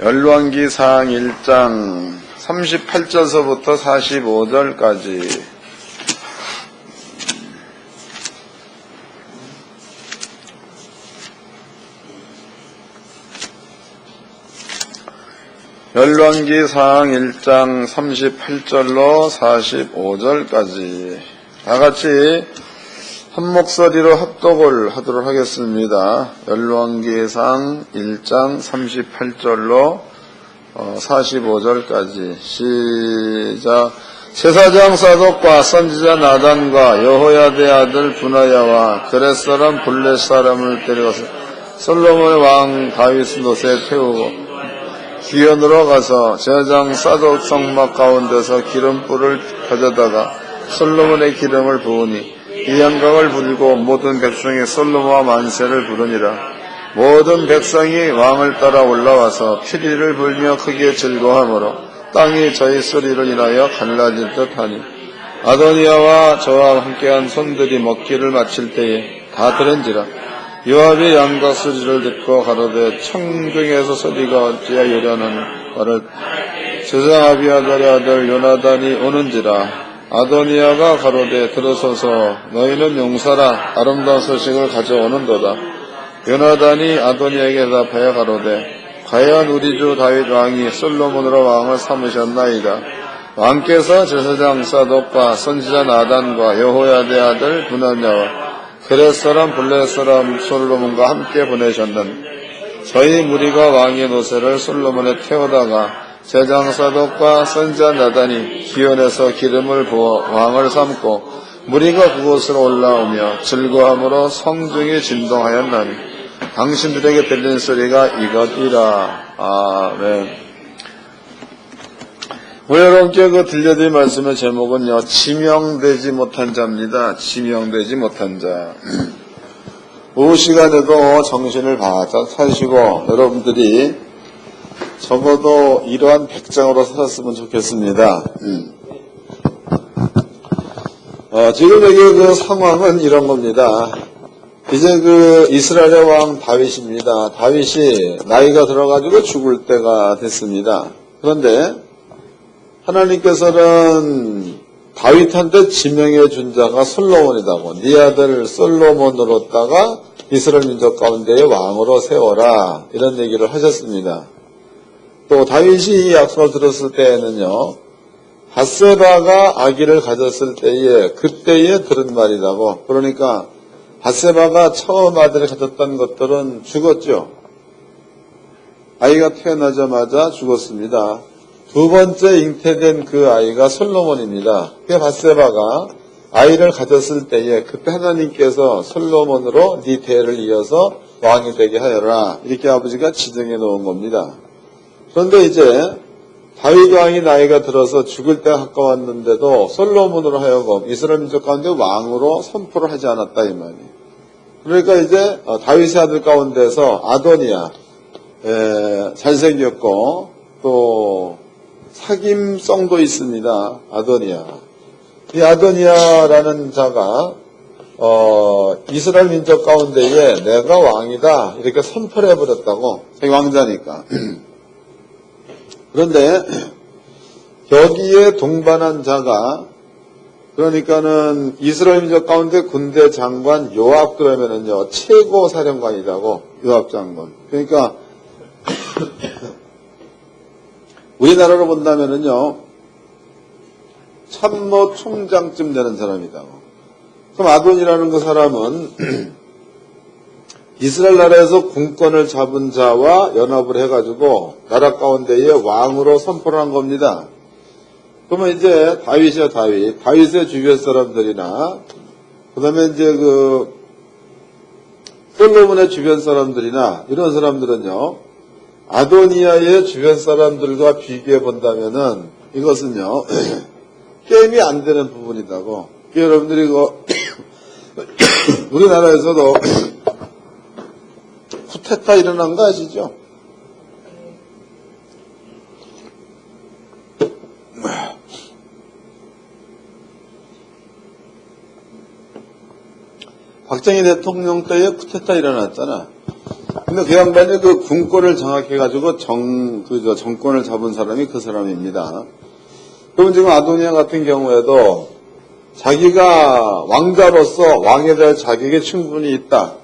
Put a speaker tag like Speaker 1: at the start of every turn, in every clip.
Speaker 1: 열왕기 상 1장 38절서부터 45절까지. 열왕기 상 1장 38절로 45절까지. 다 같이 한 목소리로 합독을 하도록 하겠습니다. 열왕기상 1장 38절로 45절까지 시작 제사장 사독과 선지자 나단과 여호야대 아들 분하야와 그렛 사람 블렛 사람을 데려가서 솔로몬의 왕 다윗 노새 태우고 기현으로 가서 제사장 사독 성막 가운데서 기름불을 가져다가 솔로몬의 기름을 부으니 이 영광을 부리고 모든 백성이 솔로몬 만세를 부르니라. 모든 백성이 왕을 따라 올라와서 피리를 불며 크게 즐거워하므로 땅이 저희 소리를 인하여 갈라질 듯하니. 아도니아와 저와 함께한 손들이 먹기를 마칠 때에 다 들은지라. 요압이 양과 소리를 듣고 가로되 청중에서 소리가 어찌하여 요려는 말을 세상 아비아들의 아들 요나단이 오는지라 아도니아가 가로되 들어서서 너희는 용사라 아름다운 소식을 가져오는도다. 요나단이 아도니아에게 대답하여 가로되 과연 우리 주 다윗 왕이 솔로몬으로 왕을 삼으셨나이다. 왕께서 제사장 사독과 선지자 나단과 여호야대 아들 분하냐와 블렛 사람 솔로몬과 함께 보내셨는 저희 무리가 왕의 노새를 솔로몬에 태우다가 제장사독과 선자 나단이 기원에서 기름을 부어 왕을 삼고 무리가 그곳으로 올라오며 즐거함으로 성중이 진동하였나니 당신들에게 들리는 소리가 이것이라. 아멘. 우리 여러분께 그 들려드린 말씀의 제목은요 지명되지 못한 자입니다. 지명되지 못한 자. 오후 시간에도 정신을 바짝 차리시고 여러분들이 적어도 이러한 백장으로 살았으면 좋겠습니다. 음. 어, 지금 여기 그 상황은 이런 겁니다. 이제 그 이스라엘의 왕 다윗입니다. 다윗이 나이가 들어가지고 죽을 때가 됐습니다. 그런데 하나님께서는 다윗한테 지명해 준 자가 솔로몬이다고 네 아들 솔로몬으로다가 이스라엘 민족 가운데의 왕으로 세워라 이런 얘기를 하셨습니다. 또 다윗이 이 약속을 들었을 때에는요, 바세바가 아기를 가졌을 때에 그때에 들은 말이라고. 그러니까 바세바가 처음 아들을 가졌던 것들은 죽었죠. 아이가 태어나자마자 죽었습니다. 두 번째 잉태된 그 아이가 솔로몬입니다. 그 바세바가 아이를 가졌을 때에 그때 하나님께서 솔로몬으로 네 대를 이어서 왕이 되게 하여라 이렇게 아버지가 지정해 놓은 겁니다. 그런데 이제 다윗 왕이 나이가 들어서 죽을 때 가까웠는데도 솔로몬으로 하여금 이스라엘 민족 가운데 왕으로 선포를 하지 않았다 이 말이에요. 그러니까 이제 어, 다윗의 아들 가운데서 아도니아 에, 잘생겼고 또 사김성도 있습니다. 아도니아. 이 아도니아라는 자가 어, 이스라엘 민족 가운데에 내가 왕이다 이렇게 선포를 해버렸다고 왕자니까. 그런데 여기에 동반한 자가 그러니까는 이스라엘 민족 가운데 군대 장관 요압 그러면은요 최고 사령관이라고 요압 장관. 그러니까 우리나라로 본다면은요 참모 총장쯤 되는 사람이다고. 그럼 아돈이라는 그 사람은 이스라엘 나라에서 군권을 잡은 자와 연합을 해가지고 나라 가운데에 왕으로 선포를 한 겁니다. 그러면 이제 다윗이야 다윗, 다윗의 주변 사람들이나 그 다음에 이제 그 솔로몬의 주변 사람들이나 이런 사람들은요 아도니아의 주변 사람들과 비교해 본다면은 이것은요 게임이 안 되는 부분이다고. 여러분들이 그 우리나라에서도 쿠데타 일어난 거 아시죠? 박정희 대통령 때에 쿠데타 일어났잖아.
Speaker 2: 근데 그 양반이 그 군권을 장악해가지고 정, 그, 저, 정권을 잡은 사람이 그 사람입니다. 그럼 지금 아도니아 같은 경우에도 자기가 왕자로서 왕에 대할 자격이 충분히 있다.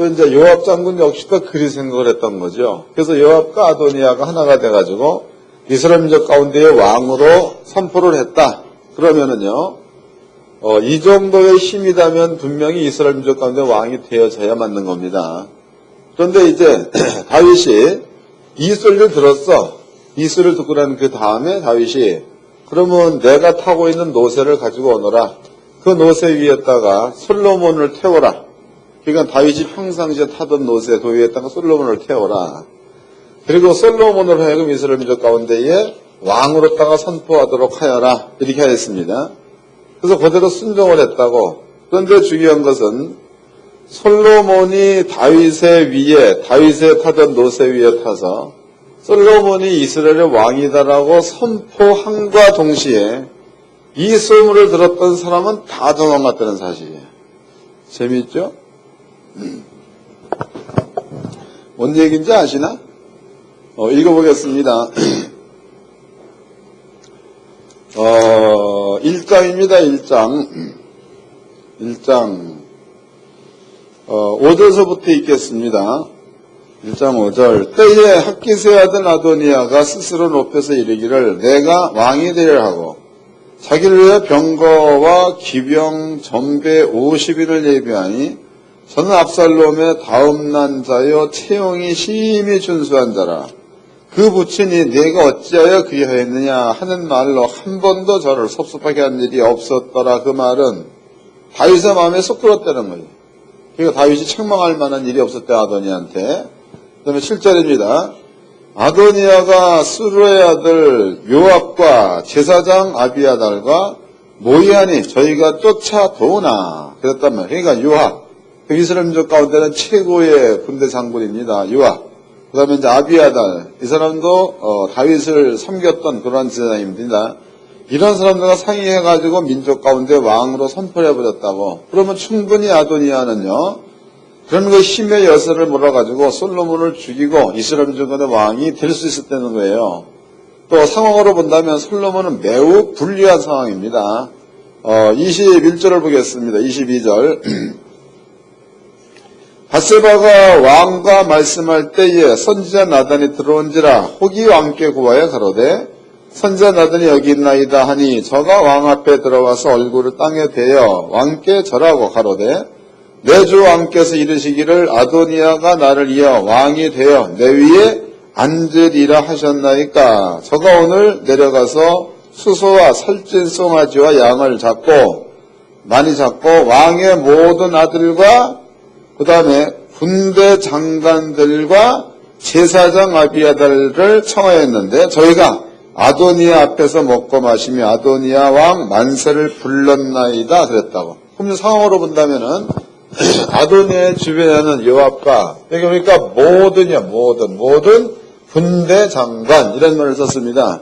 Speaker 2: 또 이제 요압 장군 역시도 그리 생각을 했던 거죠. 그래서 요압과 아도니아가 하나가 돼가지고 이스라엘 민족 가운데의 왕으로 선포를 했다. 그러면은요, 어, 이 정도의 힘이라면 분명히 이스라엘 민족 가운데 왕이 되어져야 맞는 겁니다. 그런데 이제 다윗이 이 소리를 들었어. 이 소리를 듣고 난 그 다음에 다윗이 그러면 내가 타고 있는 노새를 가지고 오너라. 그 노새 위에다가 솔로몬을 태워라. 그러니까 다윗이 평상시에 타던 노새 도위에다가 솔로몬을 태워라. 그리고 솔로몬을 하여금 이스라엘 민족 가운데에 왕으로다가 선포하도록 하여라. 이렇게 하였습니다. 그래서 그대로 순종을 했다고. 그런데 중요한 것은 솔로몬이 다윗의 위에 다윗의 타던 노새 위에 타서 솔로몬이 이스라엘의 왕이다라고 선포함과 동시에 이 소문을 들었던 사람은 다 도망갔다는 사실이에요. 재미있죠? 음. 뭔 얘기인지 아시나? 어, 읽어보겠습니다. 어, 1장입니다, 1장. 1장. 어, 5절서부터 읽겠습니다. 1장 5절. 때에 학기세 아들 아도니아가 스스로 높여서 이르기를 내가 왕이 되려 하고 자기를 위해 병거와 기병 전배 50인을 예비하니 저는 압살롬의 다음 난 자여 채용이 심히 준수한 자라. 그 부친이 내가 어찌하여 그리하였느냐 하는 말로 한 번도 저를 섭섭하게 한 일이 없었더라. 그 말은 다윗의 마음에 쏙 들었다는 거예요. 그러니까 다윗이 책망할 만한 일이 없었대 아도니한테. 그 다음에 7절입니다. 아도니아가 수르의 아들 요압과 제사장 아비아달과 모이하니 저희가 쫓아도나 그랬단 말이에요. 그러니까 요압. 그 이스라엘 민족 가운데는 최고의 군대 장군입니다. 요압. 그 다음에 이제 아비아달. 이 사람도 어, 다윗을 섬겼던 그러한 제사장입니다. 이런 사람들과 상의해가지고 민족 가운데 왕으로 선포를 해버렸다고. 그러면 충분히 아도니아는요, 그런 그 힘의 여세를 몰아가지고 솔로몬을 죽이고 이스라엘 민족의 왕이 될 수 있었다는 거예요. 또 상황으로 본다면 솔로몬은 매우 불리한 상황입니다. 어, 21절을 보겠습니다. 22절. 바세바가 왕과 말씀할 때에 선지자 나단이 들어온지라 혹이 왕께 구하여 가로되 선지자 나단이 여기 있나이다 하니 저가 왕 앞에 들어가서 얼굴을 땅에 대어 왕께 절하고 가로되 내 주 왕께서 이르시기를 아도니아가 나를 이어 왕이 되어 내 위에 앉으리라 하셨나이까. 저가 오늘 내려가서 수소와 살찐 송아지와 양을 잡고 많이 잡고 왕의 모든 아들과 그 다음에 군대 장관들과 제사장 아비아달을 청하였는데 저희가 아도니아 앞에서 먹고 마시며 아도니아 왕 만세를 불렀나이다 그랬다고. 그럼 상황으로 본다면은 아도니아의 주변에는 요압과 여기 보니까 모든이야 모든 모든 군대 장관 이런 말을 썼습니다.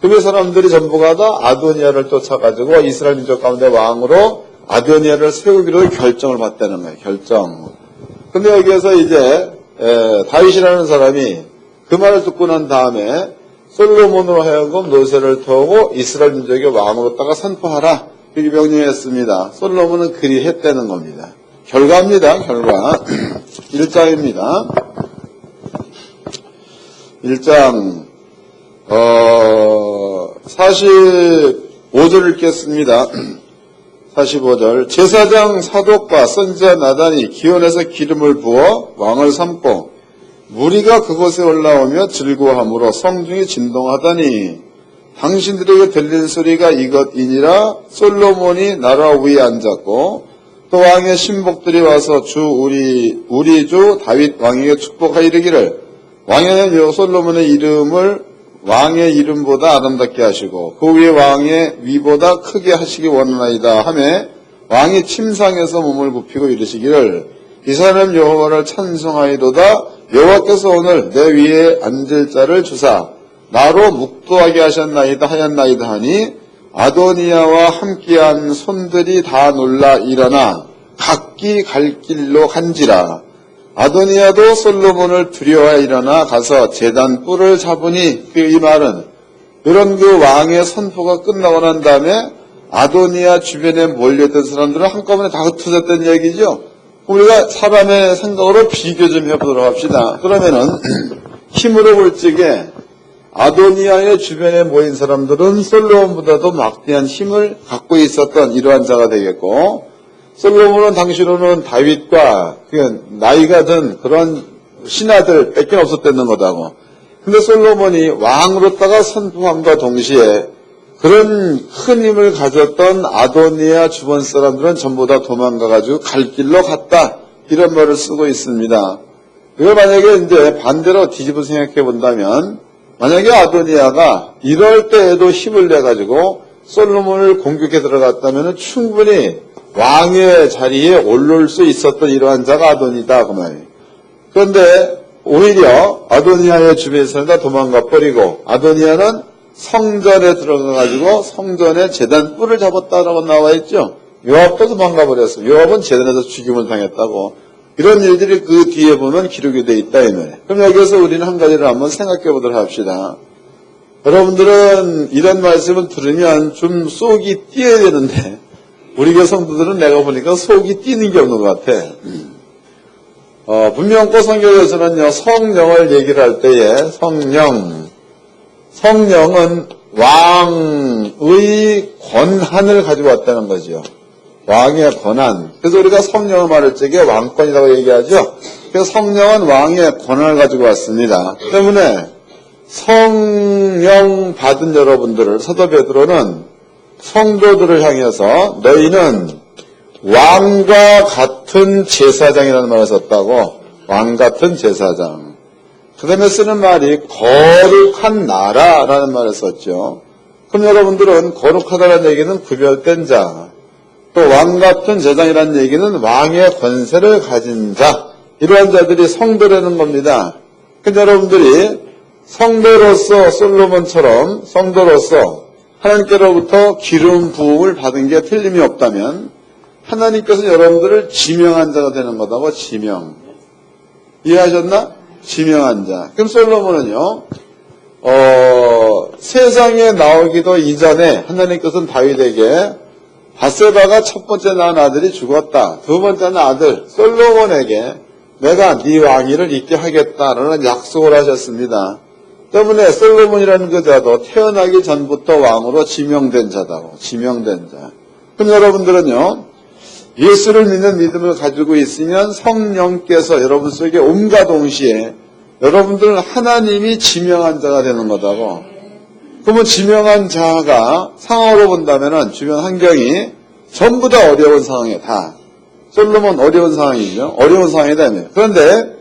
Speaker 2: 그 사람들이 전부가 다 아도니아를 쫓아가지고 이스라엘 민족 가운데 왕으로 아도니아를 세우기로 결정을 받다는 거예요. 결정. 근데 여기에서 이제 에, 다윗이라는 사람이 그 말을 듣고 난 다음에 솔로몬으로 하여금 노새를 터고 이스라엘 민족의 왕으로다가 선포하라 이렇게 명령했습니다. 솔로몬은 그리 했다는 겁니다. 결과입니다. 결과 1장입니다. 1장 어, 45절 읽겠습니다. 45절 제사장 사독과 선지자 나단이 기온에서 기름을 부어 왕을 삼고 무리가 그곳에 올라오며 즐거워함으로 성중이 진동하다니. 당신들에게 들린 소리가 이것이니라. 솔로몬이 나라 위에 앉았고 또 왕의 신복들이 와서 주 우리 우리 주 다윗 왕에게 축복하 이르기를 왕에는 요 솔로몬의 이름을 왕의 이름보다 아름답게 하시고 그 위에 왕의 위보다 크게 하시기 원하나이다 하매 왕이 침상에서 몸을 굽히고 이르시기를 이 사람 여호와를 찬송하이도다. 여호와께서 오늘 내 위에 앉을 자를 주사 나로 묵도하게 하셨나이다 하였나이다 하니 아도니아와 함께한 손들이 다 놀라 일어나 각기 갈 길로 간지라 아도니아도 솔로몬을 두려워해 일어나 가서 재단 뿔을 잡으니 그 이 말은 이런 그 왕의 선포가 끝나고 난 다음에 아도니아 주변에 몰려있던 사람들은 한꺼번에 다 흩어졌다는 얘기죠. 우리가 사람의 생각으로 비교 좀 해보도록 합시다. 그러면은 힘으로 볼 적에 아도니아의 주변에 모인 사람들은 솔로몬보다도 막대한 힘을 갖고 있었던 이러한 자가 되겠고 솔로몬은 당시로는 다윗과 그 나이가 든 그런 신하들 뺏겨 없었다는 거다고. 근데 솔로몬이 왕으로다가 선포함과 동시에 그런 큰 힘을 가졌던 아도니아 주변 사람들은 전부 다 도망가가지고 갈 길로 갔다. 이런 말을 쓰고 있습니다. 이걸 만약에 이제 반대로 뒤집어 생각해 본다면 만약에 아도니아가 이럴 때에도 힘을 내가지고 솔로몬을 공격해 들어갔다면 충분히 왕의 자리에 오를 수 있었던 이러한 자가 아도니다 그 말이에요. 그런데 오히려 아도니아의 주변에서는 다 도망가 버리고 아도니아는 성전에 들어가 가지고 성전에 재단 뿔을 잡았다라고 나와 있죠. 요압도 도망가 버렸어. 요압은 재단에서 죽임을 당했다고. 이런 일들이 그 뒤에 보면 기록이 돼 있다 이 말이에요. 그럼 여기서 우리는 한 가지를 한번 생각해 보도록 합시다. 여러분들은 이런 말씀을 들으면 좀 속이 뛰어야 되는데 우리 교회 성도들은 내가 보니까 속이 뛰는 게 없는 것 같아. 어, 분명고 성경에서는요, 성령을 얘기를 할 때에 성령, 성령은 왕의 권한을 가지고 왔다는 거죠. 왕의 권한. 그래서 우리가 성령을 말할 적에 왕권이라고 얘기하죠. 그래서 성령은 왕의 권한을 가지고 왔습니다. 때문에 성령 받은 여러분들을 사도 베드로는 성도들을 향해서 너희는 왕과 같은 제사장이라는 말을 썼다고 왕 같은 제사장. 그 다음에 쓰는 말이 거룩한 나라라는 말을 썼죠. 그럼 여러분들은 거룩하다는 얘기는 구별된 자, 또 왕 같은 제사장이라는 얘기는 왕의 권세를 가진 자, 이러한 자들이 성도라는 겁니다. 근데 여러분들이 성도로서 솔로몬처럼 성도로서 하나님께로부터 기름 부음을 받은 게 틀림이 없다면 하나님께서 여러분들을 지명한 자가 되는 거다고 지명. 이해하셨나? 지명한 자. 그럼 솔로몬은요, 어, 세상에 나오기도 이전에 하나님께서는 다윗에게 바세바가 첫 번째 낳은 아들이 죽었다. 두 번째는 아들 솔로몬에게 내가 네 왕위를 있게 하겠다라는 약속을 하셨습니다. 때문에 솔로몬이라는 그 자도 태어나기 전부터 왕으로 지명된 자다고 지명된 자. 그럼 여러분들은요 예수를 믿는 믿음을 가지고 있으면 성령께서 여러분 속에 온과 동시에 여러분들은 하나님이 지명한 자가 되는 거다고. 그러면 지명한 자가 상황으로 본다면은 주변 환경이 전부 다 어려운 상황에 다. 솔로몬 어려운 상황이죠. 어려운 상황이다. 그런데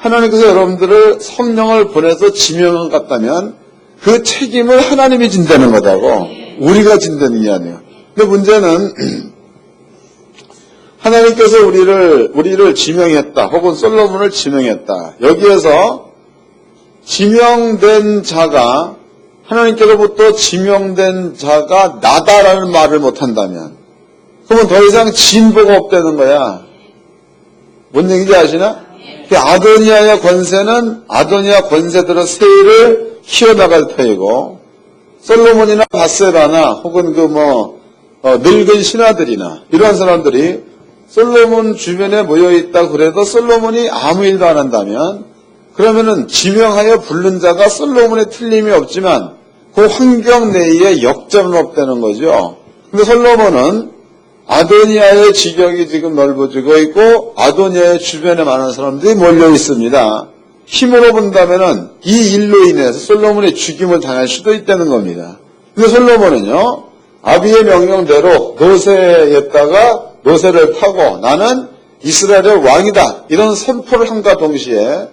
Speaker 2: 하나님께서 여러분들을 성령을 보내서 지명한 것 같다면 그 책임을 하나님이 진다는 거다고. 우리가 진다는 게 아니에요. 근데 문제는 하나님께서 우리를 우리를 지명했다. 혹은 솔로몬을 지명했다. 여기에서 지명된 자가 하나님께로부터 지명된 자가 나다라는 말을 못한다면 그러면 더 이상 진보가 없다는 거야. 뭔 얘기인지 아시나? 그 아도니아의 권세는 아도니아 권세들의 세일을 키워나갈 터이고 솔로몬이나 바세바나 혹은 그 뭐 늙은 신하들이나 이러한 사람들이 솔로몬 주변에 모여 있다 그래도 솔로몬이 아무 일도 안 한다면 그러면은 지명하여 부른 자가 솔로몬의 틀림이 없지만 그 환경 내에 없다는 거죠. 근데 솔로몬은 아도니아의 지경이 지금 넓어지고 있고 아도니아의 주변에 많은 사람들이 몰려 있습니다. 힘으로 본다면은 이 일로 인해서 솔로몬의 죽임을 당할 수도 있다는 겁니다. 근데 솔로몬은요 아비의 명령대로 노새였다가 노새를 타고 나는 이스라엘의 왕이다 이런 선포를 한과 동시에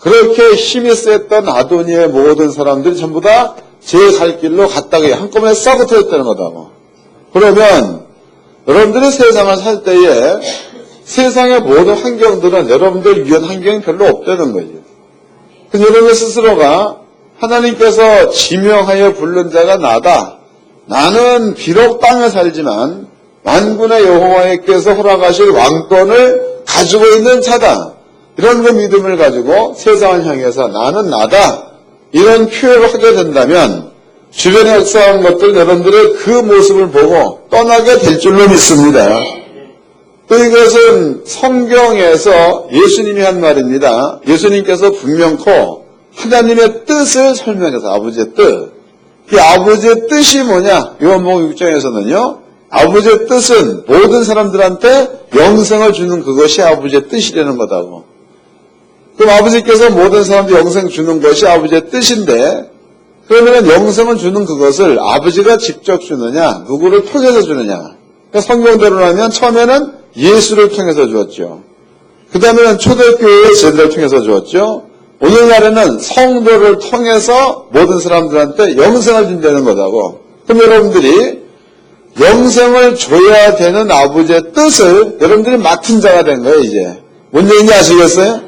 Speaker 2: 그렇게 힘이 셌던 아도니의 모든 사람들이 전부 다 제 갈 길로 갔다가 한꺼번에 싹 흩어졌다는 거다고. 그러면 여러분들이 세상을 살 때에 세상의 모든 환경들은 여러분들 위한 환경이 별로 없다는 거죠. 그래서 여러분 스스로가 하나님께서 지명하여 부른 자가 나다. 나는 비록 땅에 살지만 만군의 여호와께서 허락하실 왕권을 가지고 있는 자다. 이런 그 믿음을 가지고 세상을 향해서 나는 나다. 이런 표현을 하게 된다면 주변에 역사한 것들 여러분들의 그 모습을 보고 떠나게 될 줄로 믿습니다. 또 이것은 성경에서 예수님이 한 말입니다. 예수님께서 분명코 하나님의 뜻을 설명해서 아버지의 뜻. 이 아버지의 뜻이 뭐냐? 요한복음 6장에서는요. 아버지의 뜻은 모든 사람들한테 영생을 주는 그것이 아버지의 뜻이라는 거다고. 그럼 아버지께서 모든 사람들 영생 주는 것이 아버지의 뜻인데 그러면 영생을 주는 그것을 아버지가 직접 주느냐, 누구를 통해서 주느냐. 그러니까 성경대로라면 처음에는 예수를 통해서 주었죠. 그 다음에는 초대교회의 제자를 통해서 주었죠. 오늘날에는 성도를 통해서 모든 사람들한테 영생을 준다는 거다고. 그럼 여러분들이 영생을 줘야 되는 아버지의 뜻을 여러분들이 맡은 자가 된 거예요, 이제. 뭔 얘기인지 아시겠어요?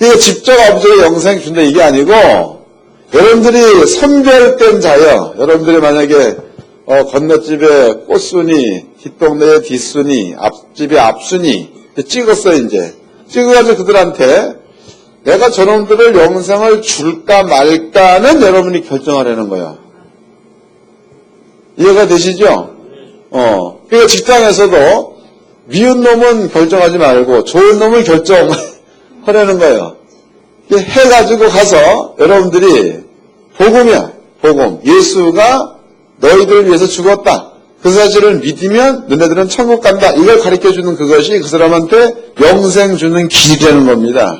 Speaker 2: 이게 직접 아버지가 영생 준다 이게 아니고, 여러분들이 선별된 자여, 여러분들이 만약에 어, 건너집에 꽃순이, 뒷동네에 뒷순이, 앞집에 앞순이 찍었어 이제. 찍어가지고 그들한테 내가 저놈들을 영생을 줄까 말까는 여러분이 결정하라는 거야. 이해가 되시죠? 어. 그러니까 직장에서도 미운 놈은 결정하지 말고 좋은 놈을 결정하라는 거예요. 이렇게 해가지고 가서 여러분들이 복음이야. 복음. 예수가 너희들을 위해서 죽었다. 그 사실을 믿으면 너네들은 천국 간다. 이걸 가르쳐 주는 그것이 그 사람한테 영생 주는 길이라는 겁니다.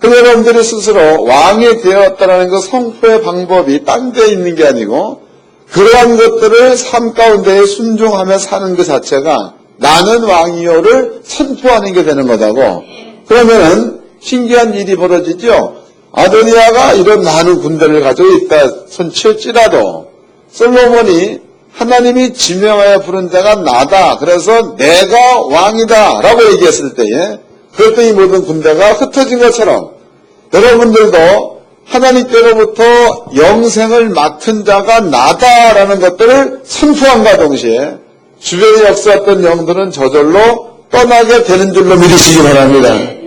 Speaker 2: 그럼 여러분들이 스스로 왕이 되었다라는 그 성포의 방법이 딴 데 있는 게 아니고 그러한 것들을 삶 가운데에 순종하며 사는 그 자체가 나는 왕이요를 선포하는 게 되는 거다고. 그러면은 신기한 일이 벌어지죠. 아도니아가 이런 많은 군대를 가지고 있다 손칠지라도 솔로몬이 하나님이 지명하여 부른 자가 나다. 그래서 내가 왕이다. 라고 얘기했을 때에 그랬더니 모든 군대가 흩어진 것처럼 여러분들도 하나님께로부터 영생을 맡은 자가 나다라는 것들을 선포함과 동시에 주변에 역사했던 영들은 저절로 떠나게 되는 줄로 믿으시기 바랍니다.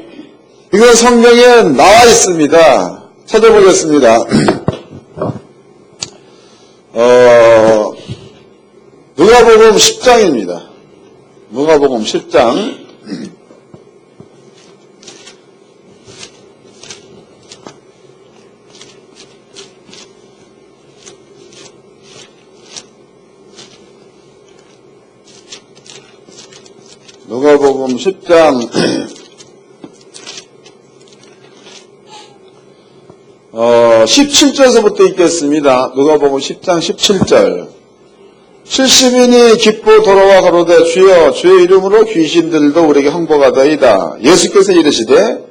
Speaker 2: 이건 성경에 나와 있습니다. 찾아보겠습니다. 어, 누가복음 10장입니다. 누가복음 10장. 누가복음 10장 어, 17절에서부터 읽겠습니다. 누가복음 10장 17절 70인이 기뻐 돌아와 가로되 주여 주의 이름으로 귀신들도 우리에게 항복하더이다. 예수께서 이르시되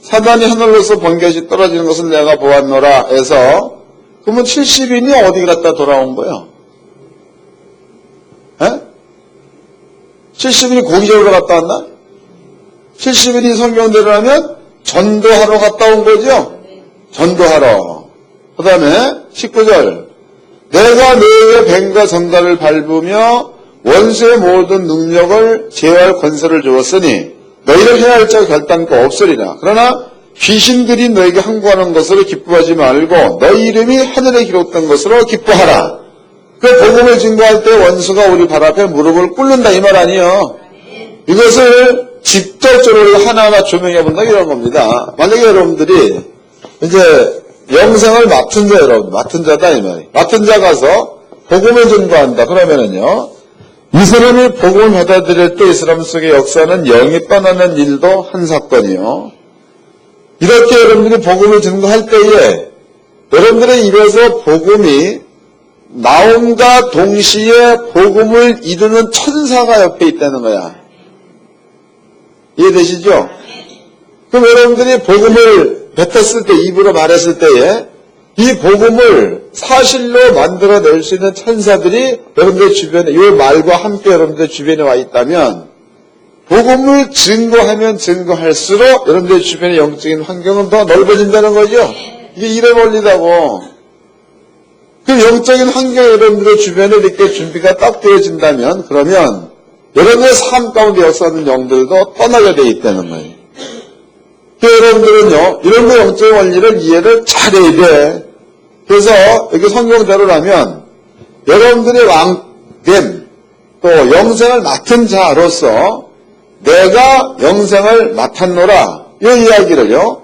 Speaker 2: 사단이 하늘로서 번개시 떨어지는 것을 내가 보았노라 해서 그러면 70인이 어디 갔다 돌아온 거예요? 에? 70인이 고기적으로 갔다 왔나? 70인이 성경대로라면 전도하러 갔다 온 거죠? 전도하러. 그 다음에 19절. 내가 너희의 뱀과 정갈을 밟으며 원수의 모든 능력을 제어할 권세를 주었으니 너희를 해할 자 결단코 없으리라. 그러나 귀신들이 너에게 항구하는 것으로 기뻐하지 말고 너희 이름이 하늘에 기록된 것으로 기뻐하라. 그 복음을 증거할 때 원수가 우리 발 앞에 무릎을 꿇는다 이 말 아니에요. 이것을 직접적으로 하나하나 조명해 본다 이런 겁니다. 만약에 여러분들이 이제 영생을 맡은 자 여러분. 맡은 자다 이 말이. 맡은 자 가서 복음을 전도한다. 그러면은요 이 사람이 복음을 받아들일 때 이 사람 속의 역사는 영이 떠나는 일도 한 사건이요. 이렇게 여러분들이 복음을 전도할 때에 여러분들의 입에서 복음이 나옴과 동시에 복음을 이루는 천사가 옆에 있다는 거야. 이해되시죠? 그럼 여러분들이 복음을 뱉었을 때, 입으로 말했을 때에 이 복음을 사실로 만들어낼 수 있는 천사들이 여러분들 주변에, 이 말과 함께 여러분들 주변에 와 있다면 복음을 증거하면 증거할수록 여러분들 주변의 영적인 환경은 더 넓어진다는 거죠. 이게 이런 원리다고. 그 영적인 환경 여러분들의 주변에 이렇게 준비가 딱 되어진다면 그러면 여러분의 삶 가운데 역사하는 영들도 떠나게 돼 있다는 거예요. 여러분들은요, 이런 거 영적 원리를 이해를 잘해야 돼. 그래서 여기 성경대로라면 여러분들이 왕됨 또 영생을 맡은 자로서 내가 영생을 맡았노라 이 이야기를요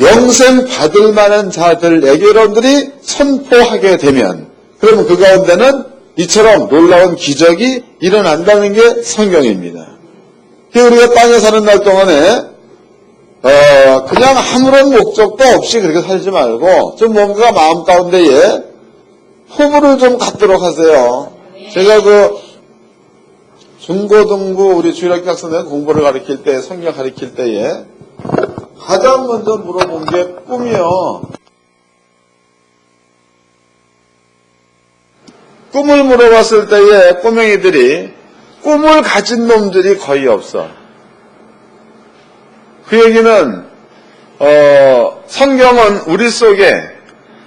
Speaker 2: 영생 받을 만한 자들에게 여러분들이 선포하게 되면 그러면 그 가운데는 이처럼 놀라운 기적이 일어난다는 게 성경입니다. 그래서 우리가 땅에 사는 날 동안에 어, 그냥 아무런 목적도 없이 그렇게 살지 말고 좀 뭔가 마음 가운데에 호불을 좀 갖도록 하세요. 제가 그 중고등부 우리 주일학교 학생들 공부를 가르칠 때 성경 가르칠 때에 가장 먼저 물어본 게 꿈이요. 꿈을 물어봤을 때에 꼬맹이들이 꿈을 가진 놈들이 거의 없어. 그 얘기는 어, 성경은 우리 속에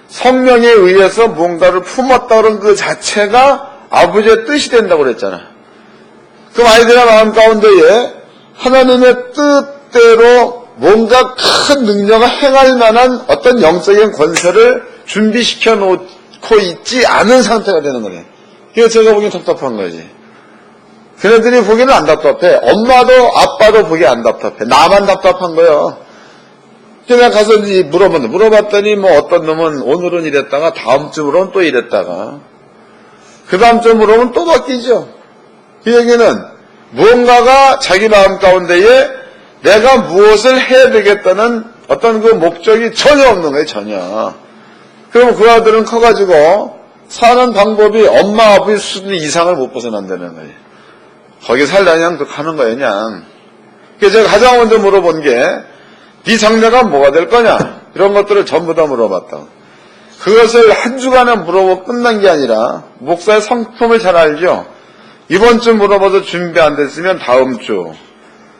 Speaker 2: 성령에 의해서 뭔가를 품었다는 그 자체가 아버지의 뜻이 된다고 그랬잖아. 그럼 아이들의 마음 가운데에 하나님의 뜻대로 뭔가 큰 능력을 행할 만한 어떤 영적인 권세를 준비시켜 놓고 있지 않은 상태가 되는 거네. 그래서 제가 보기엔 답답한 거지. 그네들이 보기에는 안 답답해. 엄마도 아빠도 보기 안 답답해. 나만 답답한. 그래서 내가 가서 물어봤는데, 물어봤더니 뭐 어떤 놈은 오늘은 이랬다가 다음 주으로는 또 이랬다가 그 다음 주 물어보면 또 바뀌죠. 그 얘기는 무언가가 자기 마음 가운데에 내가 무엇을 해야 되겠다는 어떤 그 목적이 전혀 없는 거예요, 전혀. 그럼 그 아들은 커가지고 사는 방법이 엄마 아버지 수준 이상을 못 벗어난다는 거예요. 거기 살다 그냥 그 가는 거예요, 그냥. 그래서 제가 가장 먼저 물어본 게, 네 장래가 뭐가 될 거냐? 이런 것들을 전부 다 물어봤다. 그것을 한 주간에 물어보고 끝난 게 아니라, 목사의 성품을 잘 알죠? 이번 주 물어봐도 준비 안 됐으면 다음 주.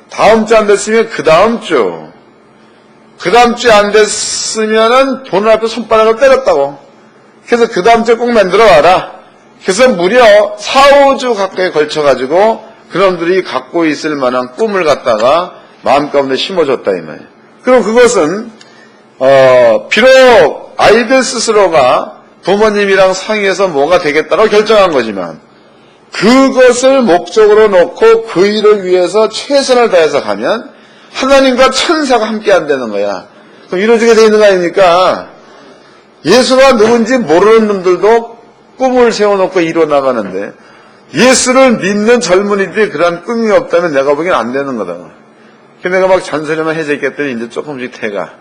Speaker 2: 다음 주 안 됐으면 그 다음 주. 그 다음 주에 안 됐으면은 돈을 앞에 손바닥을 때렸다고. 그래서 그 다음 주에 꼭 만들어 와라. 그래서 무려 4, 5주 가까이 걸쳐가지고 그놈들이 갖고 있을 만한 꿈을 갖다가 마음 가운데 심어줬다 이 말이에요. 그럼 그것은 어, 비록 아이들 스스로가 부모님이랑 상의해서 뭐가 되겠다고 결정한 거지만 그것을 목적으로 놓고 그 일을 위해서 최선을 다해서 가면 하나님과 천사가 함께 한다는 거야. 그럼 이루어지게 돼 있는 거 아닙니까? 예수가 누군지 모르는 놈들도 꿈을 세워놓고 이루어 나가는데 예수를 믿는 젊은이들이 그러한 꿈이 없다면 내가 보기엔 안 되는 거다. 그래서 내가 막 잔소리만 해제했더니 이제 조금씩 태가.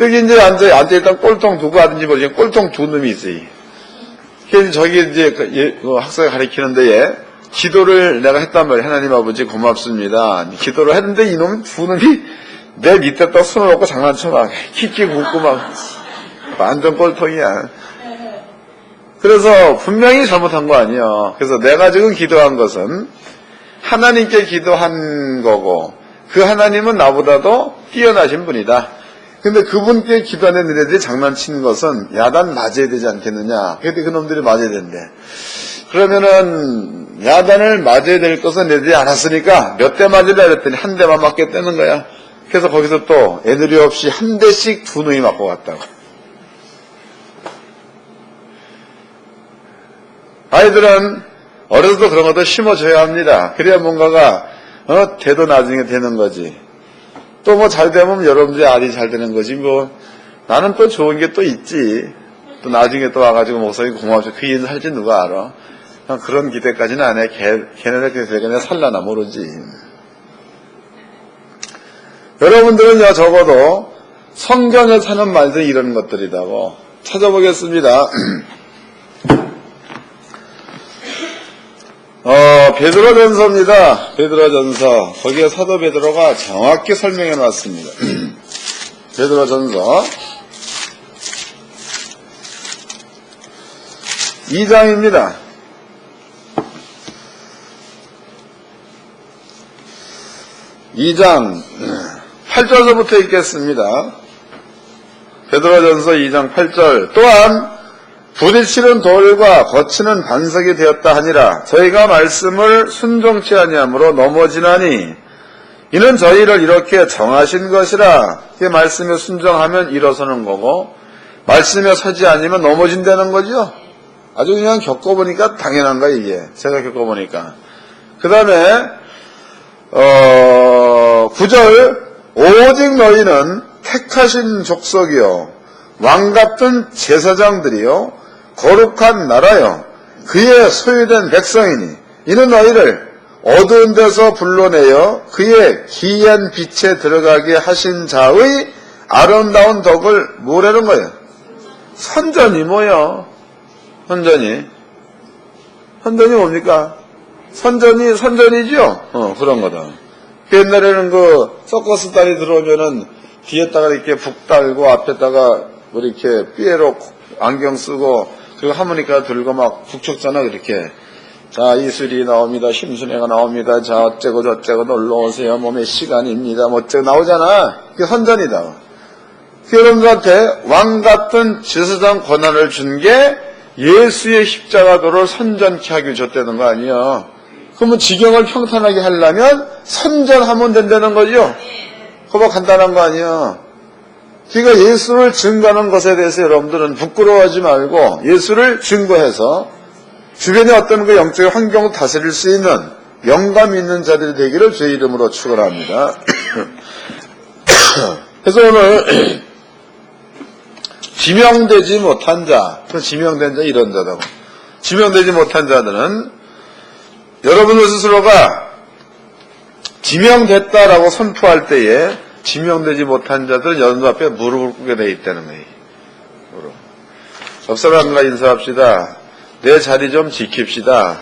Speaker 2: 여기 이제 앉아, 앉아 일단 꼴통 누구 하든지 모르지만 꼴통 두 놈이 있어요. 그래서 저기 이제 그 예- 그 학생을 가리키는 데에 기도를 내가 했단 말이에요. 하나님 아버지 고맙습니다. 기도를 했는데 이놈 두 놈이 내 밑에 딱 손을 놓고 장난쳐 막 키키 웃고 막 완전 꼴통이야. 그래서 분명히 잘못한 거 아니에요. 그래서 내가 지금 기도한 것은 하나님께 기도한 거고 그 하나님은 나보다도 뛰어나신 분이다. 근데 그분께 기도하는 애들이 장난치는 것은 야단 맞아야 되지 않겠느냐. 근데 그놈들이 맞아야 된대. 그러면은 야단을 맞아야 될 것은 애들이 알았으니까 몇 대 맞으려 그랬더니 한 대만 맞겠다는 거야. 그래서 거기서 또 애들이 없이 한 대씩 두 놈이 맞고 갔다고. 아이들은 어려서도 그런 것도 심어줘야 합니다. 그래야 뭔가가 어, 돼도 나중에 되는 거지. 또 뭐 잘 되면 여러분들이 알이 잘 되는 거지. 뭐 나는 또 좋은 게 또 있지. 또 나중에 또 와가지고 목사님 고마워서 그 일을 할지 누가 알아. 그냥 그런 기대까지는 안 해. 걔, 걔네들 그래서 내가 살라나 모르지. 여러분들은요 적어도 성경에 사는 말들이 이런 것들이라고 찾아보겠습니다. 어, 베드로전서입니다. 베드로전서. 거기에 사도 베드로가 정확히 설명해 놨습니다. 베드로전서 2장입니다. 2장 8절서부터 읽겠습니다. 베드로전서 2장 8절 또한 부딪히는 돌과 거치는 반석이 되었다 하니라. 저희가 말씀을 순종치 아니하므로 넘어지나니
Speaker 1: 이는 저희를 이렇게 정하신 것이라. 그 말씀에 순종하면 일어서는 거고 말씀에 서지 않으면 넘어진다는 거죠. 아주 그냥 겪어보니까 당연한 거야 이게. 제가 겪어보니까. 그 다음에 어, 9절 오직 너희는 택하신 족속이요. 왕 같은 제사장들이요 거룩한 나라요 그의 소유된 백성이니 이는 너희를 어두운 데서 불러내어 그의 기이한 빛에 들어가게 하신 자의 아름다운 덕을 뭐라는 거예요? 선전이 뭐요? 선전이 선전이 뭡니까? 선전이 선전이죠. 어 그런 거다. 그 옛날에는 그 서커스 딸이 들어오면은 뒤에다가 이렇게 북 달고 앞에다가 뭐 이렇게 삐에로 안경 쓰고 그리고 하모니카 들고 막 북쳤잖아 그렇게. 자 이슬이 나옵니다. 심순애가 나옵니다. 자 어째고 저째고 놀러 오세요. 몸의 시간입니다. 뭐 어째고 나오잖아. 그게 선전이다. 그 여러분들한테 왕 같은 제사장 권한을 준 게 예수의 십자가도를 선전케 하기 줬다는 거 아니야. 그러면 지경을 평탄하게 하려면 선전하면 된다는 거죠. 그거 간단한 거 아니야. 그러니까 예수를 증거하는 것에 대해서 여러분들은 부끄러워하지 말고 예수를 증거해서 주변의 어떤 그 영적인 환경을 다스릴 수 있는 영감 있는 자들이 되기를 제 이름으로 축원합니다. 그래서 오늘 지명되지 못한 자, 그 지명된 자 이런 자다. 지명되지 못한 자들은 여러분 스스로가 지명됐다라고 선포할 때에 지명되지 못한 자들은 여러분 앞에 무릎을 꿇게 돼 있다는 거예요. 무릎. 옆 사람과 인사합시다. 내 자리 좀 지킵시다.